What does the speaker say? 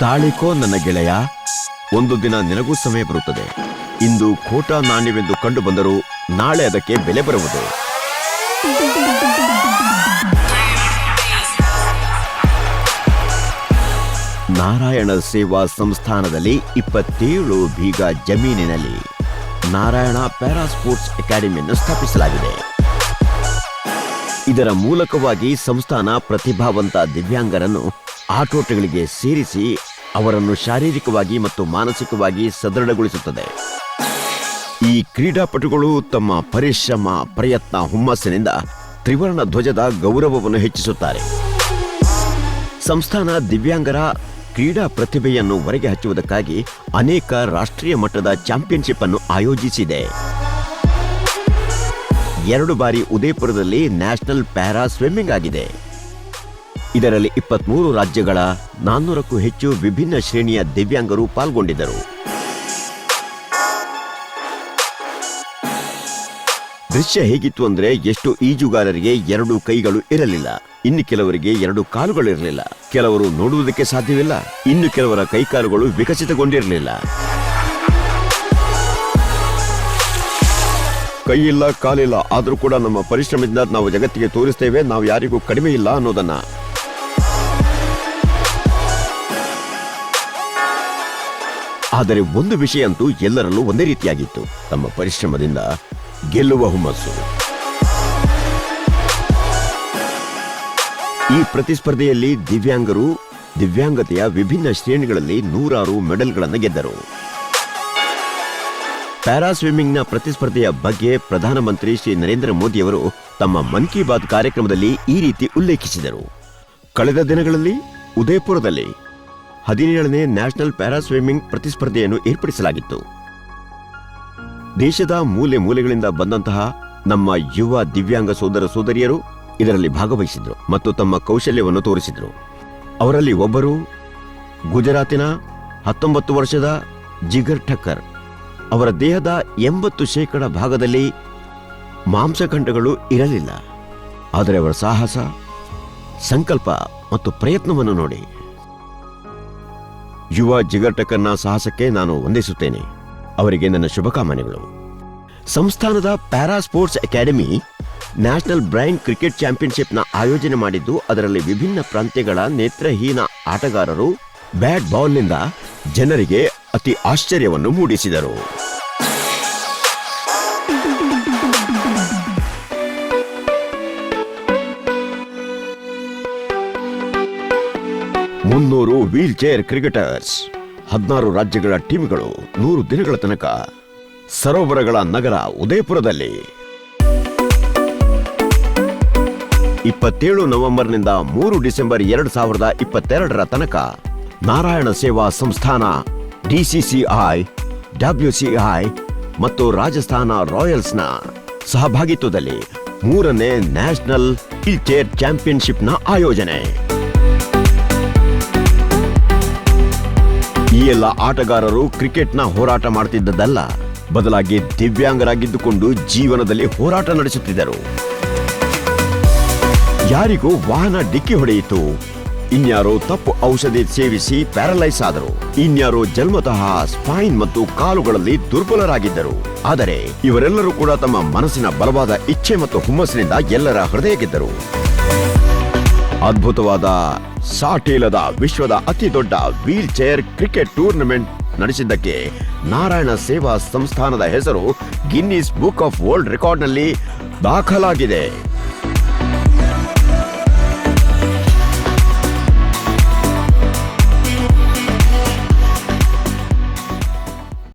ತಾಳಿಕೋ ನನ್ನ ಗೆಳೆಯ, ಒಂದು ದಿನ ನಿನಗೂ ಸಮಯ ಬರುತ್ತದೆ. ಇಂದು ಖೋಟಾ ನಾಣ್ಯವೆಂದು ಕಂಡು ಬಂದರೂ ನಾಳೆ ಅದಕ್ಕೆ ಬೆಲೆ ಬರುವುದು. ನಾರಾಯಣ ಸೇವಾ ಸಂಸ್ಥಾನದಲ್ಲಿ ಇಪ್ಪತ್ತೇಳು ಬೀಗ ಜಮೀನಿನಲ್ಲಿ ನಾರಾಯಣ ಪ್ಯಾರಾಸ್ಪೋರ್ಟ್ಸ್ ಅಕಾಡೆಮಿಯನ್ನು ಸ್ಥಾಪಿಸಲಾಗಿದೆ. ಇದರ ಮೂಲಕವಾಗಿ ಸಂಸ್ಥಾನ ಪ್ರತಿಭಾವಂತ ದಿವ್ಯಾಂಗರನ್ನು ಆಟೋಟಗಳಿಗೆ ಸೇರಿಸಿ ಅವರನ್ನು ಶಾರೀರಿಕವಾಗಿ ಮತ್ತು ಮಾನಸಿಕವಾಗಿ ಸದೃಢಗೊಳಿಸುತ್ತದೆ. ಈ ಕ್ರೀಡಾಪಟುಗಳು ತಮ್ಮ ಪರಿಶ್ರಮ, ಪ್ರಯತ್ನ, ಹುಮ್ಮಸ್ಸಿನಿಂದ ತ್ರಿವರ್ಣ ಧ್ವಜದ ಗೌರವವನ್ನು ಹೆಚ್ಚಿಸುತ್ತಾರೆ. ಸಂಸ್ಥಾನ ದಿವ್ಯಾಂಗರ ಕ್ರೀಡಾ ಪ್ರತಿಭೆಯನ್ನು ಹೊರಗೆ ಹಚ್ಚುವುದಕ್ಕಾಗಿ ಅನೇಕ ರಾಷ್ಟ್ರೀಯ ಮಟ್ಟದ ಚಾಂಪಿಯನ್ಶಿಪ್ ಅನ್ನು ಆಯೋಜಿಸಿದೆ. ಎರಡು ಬಾರಿ ಉದಯಪುರದಲ್ಲಿ ನ್ಯಾಷನಲ್ ಪ್ಯಾರಾ ಸ್ವಿಮ್ಮಿಂಗ್ ಆಗಿದೆ. ಇದರಲ್ಲಿ ಇಪ್ಪತ್ಮೂರು ರಾಜ್ಯಗಳ ನಾನ್ನೂರಕ್ಕೂ ಹೆಚ್ಚು ವಿಭಿನ್ನ ಶ್ರೇಣಿಯ ದಿವ್ಯಾಂಗರು ಪಾಲ್ಗೊಂಡಿದ್ದರು. ದೃಶ್ಯ ಹೇಗಿತ್ತು ಅಂದ್ರೆ ಎಷ್ಟು ಈಜುಗಾರರಿಗೆ ಎರಡು ಕೈಗಳು ಇರಲಿಲ್ಲ. ಇನ್ನು ಕೆಲವರಿಗೆ ಎರಡು ಕಾಲುಗಳಿರಲಿಲ್ಲ ಕೆಲವರು ನೋಡುವುದಕ್ಕೆ ಸಾಧ್ಯವಿಲ್ಲ. ಇನ್ನು ಕೆಲವರ ಕೈಕಾಲುಗಳು ವಿಕಸಿತಗೊಂಡಿರಲಿಲ್ಲ. ಕೈಯಿಲ್ಲ, ಕಾಲಿಲ್ಲ, ಆದರೂ ಕೂಡ ನಮ್ಮ ಪರಿಶ್ರಮದಿಂದ ನಾವು ಜಗತ್ತಿಗೆ ತೋರಿಸ್ತೇವೆ. ನಾವು ಯಾರಿಗೂ ಕಡಿಮೆ ಇಲ್ಲ ಅನ್ನೋದನ್ನ. ಆದರೆ ಒಂದು ವಿಷಯ ಅಂತೂ ಎಲ್ಲರಲ್ಲೂ ಒಂದೇ ರೀತಿಯಾಗಿತ್ತು. ತಮ್ಮ ಪರಿಶ್ರಮದಿಂದ ಗೆಲ್ಲುವ ಹುಮ್ಮಸ್ಸು. ಈ ಪ್ರತಿಸ್ಪರ್ಧೆಯಲ್ಲಿ ದಿವ್ಯಾಂಗರು ದಿವ್ಯಾಂಗತೆಯ ವಿಭಿನ್ನ ಶ್ರೇಣಿಗಳಲ್ಲಿ ನೂರಾರು ಮೆಡಲ್ಗಳನ್ನು ಗೆದ್ದರು. ಪ್ಯಾರಾ ಸ್ವಿಮ್ಮಿಂಗ್ನ ಪ್ರತಿಸ್ಪರ್ಧೆಯ ಬಗ್ಗೆ ಪ್ರಧಾನಮಂತ್ರಿ ಶ್ರೀ ನರೇಂದ್ರ ಮೋದಿಯವರು ತಮ್ಮ ಮನ್ ಕಿ ಬಾತ್ ಕಾರ್ಯಕ್ರಮದಲ್ಲಿ ಈ ರೀತಿ ಉಲ್ಲೇಖಿಸಿದರು. ಕಳೆದ ದಿನಗಳಲ್ಲಿ ಉದಯಪುರದಲ್ಲಿ ಹದಿನೇಳನೇ ನ್ಯಾಷನಲ್ ಪ್ಯಾರಾ ಸ್ವಿಮ್ಮಿಂಗ್ ಪ್ರತಿಸ್ಪರ್ಧೆಯನ್ನು ಏರ್ಪಡಿಸಲಾಗಿತ್ತು. ದೇಶದ ಮೂಲೆ ಮೂಲೆಗಳಿಂದ ಬಂದಂತಹ ನಮ್ಮ ಯುವ ದಿವ್ಯಾಂಗ ಸೋದರ ಸೋದರಿಯರು ಇದರಲ್ಲಿ ಭಾಗವಹಿಸಿದ್ರು ಮತ್ತು ತಮ್ಮ ಕೌಶಲ್ಯವನ್ನು ತೋರಿಸಿದರು. ಅವರಲ್ಲಿ ಒಬ್ಬರು ಗುಜರಾತಿನ ಹತ್ತೊಂಬತ್ತು ವರ್ಷದ ಜಿಗರ್ ಠಕ್ಕರ್. ಅವರ ದೇಹದ ಎಂಬತ್ತು ಶೇಕಡ ಭಾಗದಲ್ಲಿ ಮಾಂಸಖಂಡಗಳು ಇರಲಿಲ್ಲ. ಆದರೆ ಅವರ ಸಾಹಸ, ಸಂಕಲ್ಪ ಮತ್ತು ಪ್ರಯತ್ನವನ್ನು ನೋಡಿ ಯುವ ಜಿಗಟಕನ್ನ ಸಾಹಸಕ್ಕೆ ನಾನು ವಂದಿಸುತ್ತೇನೆ. ಅವರಿಗೆ ನನ್ನ ಶುಭಕಾಮನೆಗಳು. ಸಂಸ್ಥಾನದ para sports academy national blind cricket ಚಾಂಪಿಯನ್ಶಿಪ್ನ ಆಯೋಜನೆ ಮಾಡಿದ್ದು, ಅದರಲ್ಲಿ ವಿಭಿನ್ನ ಪ್ರಾಂತ್ಯಗಳ ನೇತ್ರಹೀನ ಆಟಗಾರರು ಬ್ಯಾಟ್ ಬಾಲ್ನಿಂದ ಜನರಿಗೆ ಅತಿ ಆಶ್ಚರ್ಯವನ್ನು ಮೂಡಿಸಿದರು. ಮುನ್ನೂರು ವೀಲ್ ಚೇರ್ ಕ್ರಿಕೆಟರ್ಸ್, ಹದಿನಾರು ರಾಜ್ಯಗಳ ಟೀಮ್ಗಳು ನೂರು ದಿನಗಳ ತನಕ ಸರೋವರಗಳ ನಗರ ಉದಯಪುರದಲ್ಲಿ. ಇಪ್ಪತ್ತೇಳು ನವೆಂಬರ್ನಿಂದ ಮೂರು ಡಿಸೆಂಬರ್ ಎರಡು ಸಾವಿರದ ಇಪ್ಪತ್ತೆರಡರ ತನಕ ನಾರಾಯಣ ಸೇವಾ ಸಂಸ್ಥಾನ ಡಿಸಿಸಿಐ ಡಬ್ಲ್ಯೂಸಿಐ ಮತ್ತು ರಾಜಸ್ಥಾನ ರಾಯಲ್ಸ್ನ ಸಹಭಾಗಿತ್ವದಲ್ಲಿ ಮೂರನೇ ನ್ಯಾಷನಲ್ ವೀಲ್ ಚೇರ್ ಚಾಂಪಿಯನ್ಶಿಪ್ನ ಆಯೋಜನೆ. ಎಲ್ಲ ಆಟಗಾರರು ಕ್ರಿಕೆಟ್ನ ಹೋರಾಟ ಮಾಡ್ತಿದ್ದದ್ದಲ್ಲ. ಬದಲಾಗಿ ದಿವ್ಯಾಂಗರಾಗಿದ್ದುಕೊಂಡು ಜೀವನದಲ್ಲಿ ಹೋರಾಟ ನಡೆಸುತ್ತಿದ್ದರು. ಯಾರಿಗೂ ವಾಹನ ಡಿಕ್ಕಿ ಹೊಡೆಯಿತು. ಇನ್ಯಾರೋ ತಪ್ಪು ಔಷಧಿ ಸೇವಿಸಿ ಪ್ಯಾರಲೈಸ್ ಆದರು. ಇನ್ಯಾರೋ ಜನ್ಮತಃ ಸ್ಪೈನ್ ಮತ್ತು ಕಾಲುಗಳಲ್ಲಿ ದುರ್ಬಲರಾಗಿದ್ದರು. ಆದರೆ ಇವರೆಲ್ಲರೂ ಕೂಡ ತಮ್ಮ ಮನಸ್ಸಿನ ಬಲವಾದ ಇಚ್ಛೆ ಮತ್ತು ಹುಮ್ಮಸ್ಸಿನಿಂದ ಎಲ್ಲರ ಹೃದಯ ಗೆದ್ದರು ಅದ್ಭುತವಾದ ಸಾಟೀಲದ ವಿಶ್ವದ ಅತಿ ದೊಡ್ಡ ವೀಲ್ ಚೇರ್ ಕ್ರಿಕೆಟ್ ಟೂರ್ನಮೆಂಟ್ ನಡೆಸಿದ್ದಕ್ಕೆ ನಾರಾಯಣ ಸೇವಾ ಸಂಸ್ಥಾನದ ಹೆಸರು ಗಿನ್ನಿಸ್ ಬುಕ್ ಆಫ್ ವರ್ಲ್ಡ್ ರೆಕಾರ್ಡ್ನಲ್ಲಿ ದಾಖಲಾಗಿದೆ.